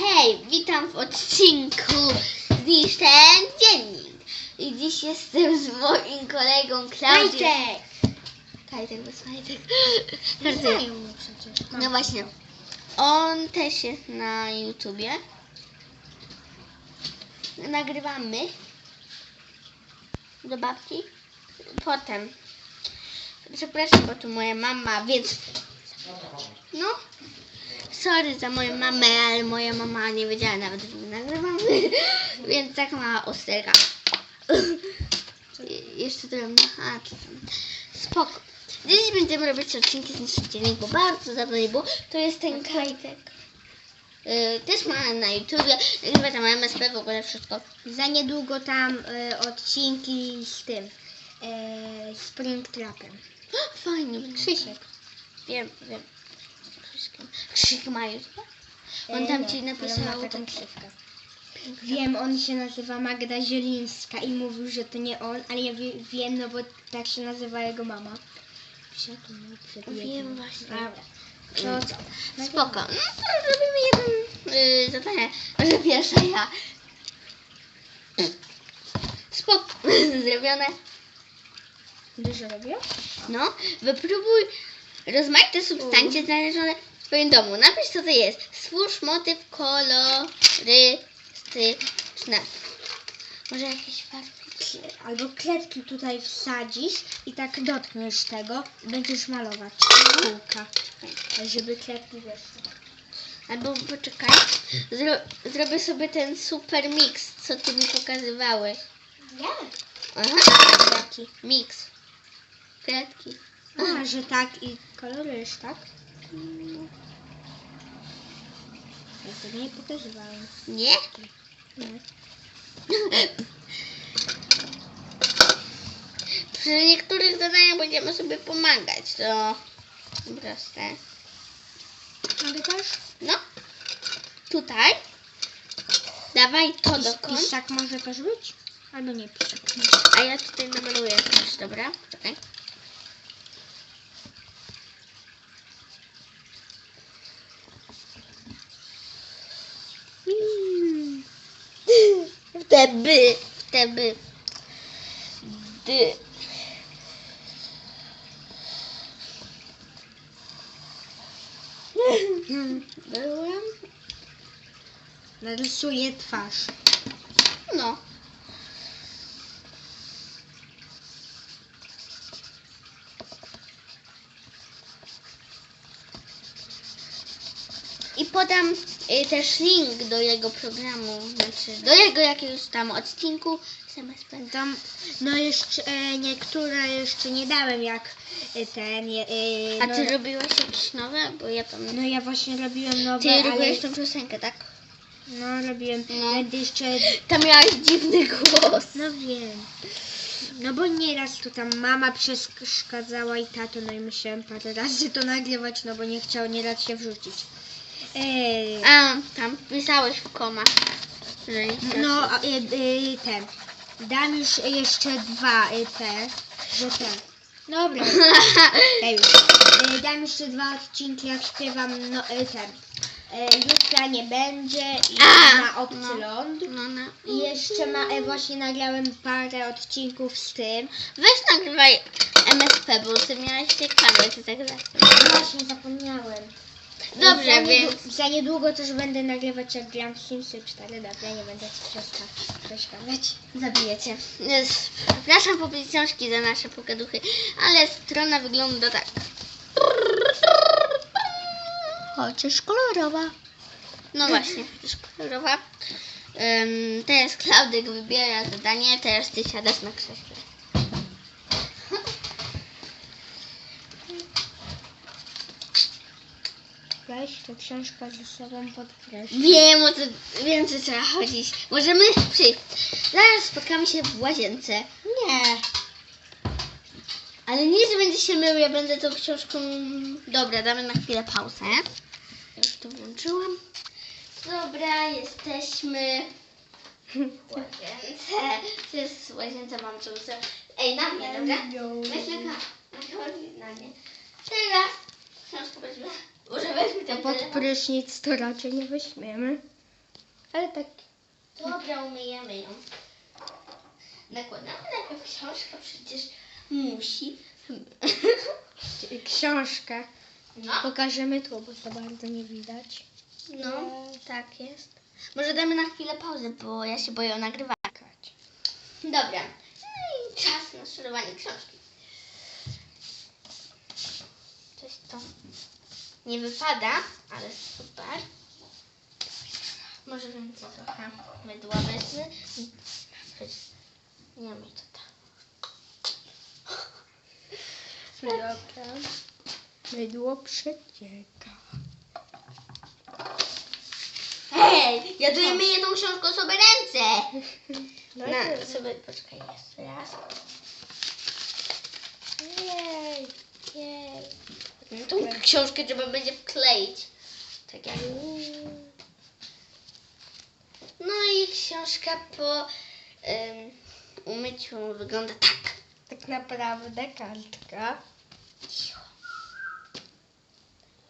Hej, witam w odcinku Zniszczeń Dziennik. I dziś jestem z moim kolegą Klaudią. Majtek! Kajtek bez majtek. Znają mnie przecież. No właśnie. On też jest na YouTubie. Nagrywamy do babci. Potem. Przepraszam, bo tu moja mama, więc. No. Sorry za moją mamę, ale moja mama nie wiedziała nawet, że my nagrywamy. Więc tak mała osterka. Jeszcze drobna. A, to tam. Spoko. Dziś będziemy robić odcinki z niszczycielnik, bo bardzo dawno nie było. To jest ten kajtek. Yy, też ma na YouTubie, nagrywa tam MSP, w ogóle wszystko. Za niedługo tam y, odcinki z tym. Y, Springtrapem. Fajnie. będzie. Krzysiek. Wiem, wiem. Krzyśkiem. Krzysiek ma YouTubie? On tam ci napisał takie- ksywkę. Wiem, on się nazywa Magda Zielińska i mówił, że to nie on, ale ja wie, wiem, no bo tak się nazywa jego mama. Przedmiot. Wiem właśnie. Dobra. To co? Spoko. No to robimy jeden yy, zadanie. Może pierwsza ja. Spoko. Zrobione. Dużo robię? No, wypróbuj rozmaite substancje znalezione swoim domu. Napisz, co to jest. Stwórz motyw kolorystyczny. Może jakieś farby? Albo kredki tutaj wsadzisz i tak dotkniesz tego i będziesz malować kółka. Żeby kredki weszły. Albo poczekaj, zro zrobię sobie ten super mix, co ty mi pokazywałeś. Nie. Aha, Jaki? mix. Kredki. A, że tak i kolorujesz, tak? Ja tego nie pokazywałem. Nie? Nie. Przy niektórych zadaniach będziemy sobie pomagać, to proste. Mogę też? No. Tutaj. Dawaj to do końca. Pisak może też być? Albo nie pisak. A ja tutaj namaluję coś, dobra? Czekaj. Wtedy, wtedy. Dy. Byłem? Narysuję twarz. No. I podam y, też link do jego programu, znaczy do jego jakiegoś tam odcinku z MSP. Tam, no jeszcze e, niektóre jeszcze nie dałem jak e, ten. E, A no, ty robiłeś jakieś nowe? Bo ja tam... no ja właśnie robiłem nowe, Ty ale robiłeś tą piosenkę, tak? no robiłem No. będę jeszcze Tam miałaś dziwny głos. No wiem. No bo nieraz tu tam mama przeszkadzała i tato, no i musiałem parę razy to nagrywać, no bo nie chciał nieraz się wrzucić. A, tam pisałeś w komach. Że nie no, a, y, y, ten. Dam już jeszcze dwa y, te, że te. Dobra, ja już. Y, dam jeszcze dwa odcinki, jak śpiewam, no y, ten. Y, nie będzie i A, na obcy no. ląd. No, no. I jeszcze ma, właśnie nagrałem parę odcinków z tym. Weź nagrywaj MSP, bo ty miałeś ciekawe, ty tak zawsze. Właśnie zapomniałem. Dobrze, za więc- Za niedługo też będę nagrywać jak gram w Simsy 4. Dobra, nie będę ci przeszka- przeszkadzać. Zabijecie. Przepraszam publiczności za nasze pogaduchy, ale strona wygląda tak. Chociaż kolorowa. No właśnie, jest kolorowa. Um, teraz Klaudyk wybiera zadanie, teraz ty siadasz na krześle. Weź tę książkę ze sobą pod prysznic. Wiem, o co, wiem, co trzeba chodzić. Możemy przyjść. Zaraz spotkamy się w łazience. Nie. Ale nie, że będzie się mył, ja będę tą książką... Dobra, damy na chwilę pauzę. Ja już to włączyłam. Dobra, jesteśmy w łazience. To jest w łazience, mam tu... za- Ej, na mnie, dobra? Kamerę, na mnie. Teraz książkę weźmy. Może weźmy ten pod telefon. prysznic to raczej nie weźmiemy. Ale tak. Dobra, umyjemy ją. Nakładamy najpierw książkę, przecież musi. Książkę. No, Pokażemy tu, bo to bardzo nie widać. no, tak jest. Może damy na chwilę pauzę, bo ja się boję o nagrywanie. Dobra. No i czas na szerowanie książki. Coś to nie wypada, ale super. Może więcej trochę mydła weźmy. Nie mi to tak. Dobra. Mydło przecieka. Hej, ja tu myję tą książką sobie ręce. No Na, sobie, poczekaj, jeszcze raz. Jej, jej. Tą książkę trzeba będzie wkleić. Tak jak... No i książka po ym, umyciu wygląda tak. Tak naprawdę kartka.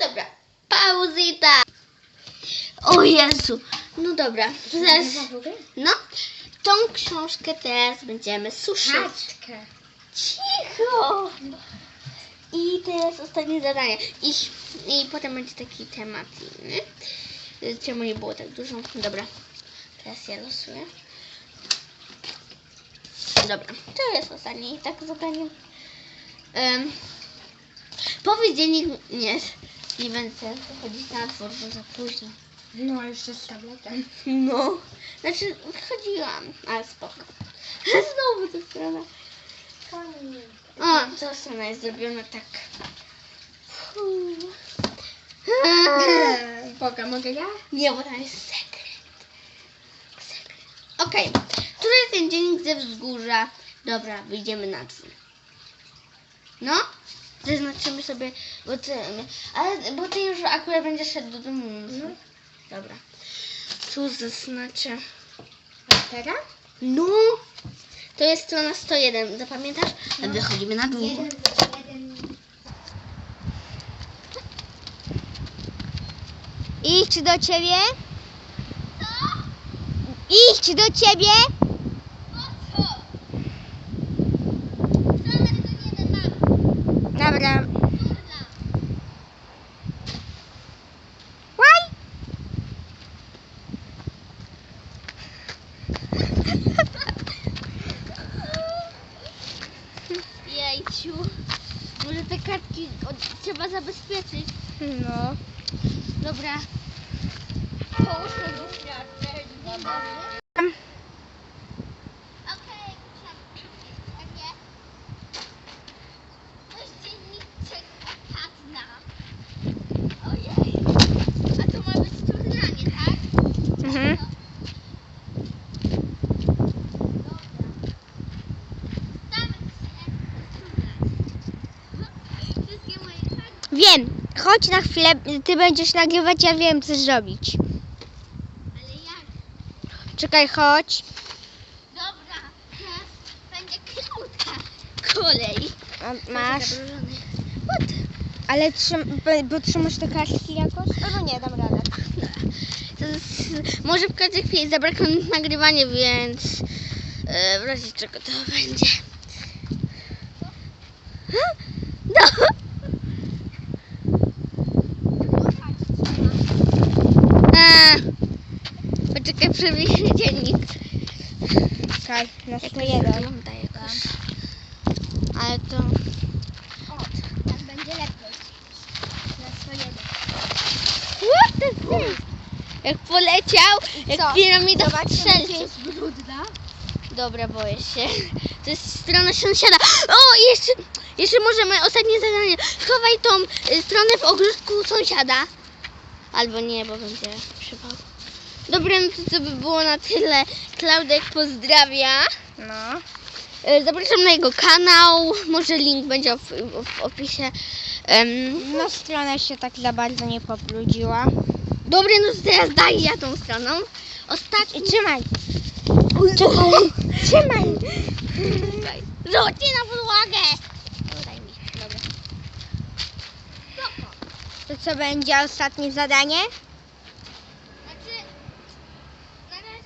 Dobra, pauzyta. O Jezu. No dobra, teraz, no, tą książkę teraz będziemy suszyć. Kartkę. Cicho! I teraz ostatnie zadanie. I, I potem będzie taki temat inny. Czemu nie było tak dużo? Dobra. Teraz ja losuję. Dobra. To jest ostatnie i tak zadanie. Um, powiedz dziennik... Nie. Nie będę wychodzić na dwór, bo za późno. No, jeszcze z tabletem. No. Znaczy, wychodziłam, ale spoko. Znowu ta strona. O, to strona jest zrobiona tak. Boga, mogę ja? Nie, bo tam jest sekret. Sekret. Okej. Który ten dziennik ze wzgórza? Dobra, wyjdziemy na dwór. No? Zaznaczymy sobie, bo ty, ale, bo ty już akurat będziesz szedł do domu. No. Dobra. Tu zaznaczę. A teraz? No! To jest strona 101, zapamiętasz? No. Wychodzimy na. Jeden, jeden. Iść do ciebie? Iść do ciebie? Dobra. Łaj! Kartki od- trzeba zabezpieczyć. No. Dobra. Połóżmy go Okej, nie. To jest dzienniczek Katna. Ojej. A to ma być turnanie, tak? Mhm. Wszystkie moje karty. Wiem. Chodź na chwilę, ty będziesz nagrywać, ja wiem co zrobić. Ale jak? Czekaj, chodź. Dobra. Teraz będzie klauta. Kolej. A, Masz. Ale trzym, bo- bo trzymasz te kartki jakoś? Albo nie, dam radę. To jest, może w każdej chwili zabrakło mi nagrywanie, więc e, w razie czego to będzie. No. A, przewiszę dziennik. Czekaj, na Jak to 101. wygląda jakoś. Ale to... Tak będzie lepiej. Na 101. What the fuck? Jak poleciał, jak co? piramida strzelców. jest brudna. Dobra, boję się. To jest strona sąsiada. O, jeszcze, jeszcze możemy ostatnie zadanie. Schowaj tą y, stronę w ogródku sąsiada. Albo nie, bo będzie przypał. Dobra, no to, to by było na tyle. Klaudek pozdrawia. No. Y, Zapraszam na jego kanał. Może link będzie w, w, opisie. Em, No strona się tak za bardzo nie pobrudziła. Dobra, no to teraz daj ja tą stroną. Ostatni. Trzymaj. Trzymaj. Rzuci na podłogę. O, daj mi. Dobra. No. To co będzie ostatnie zadanie?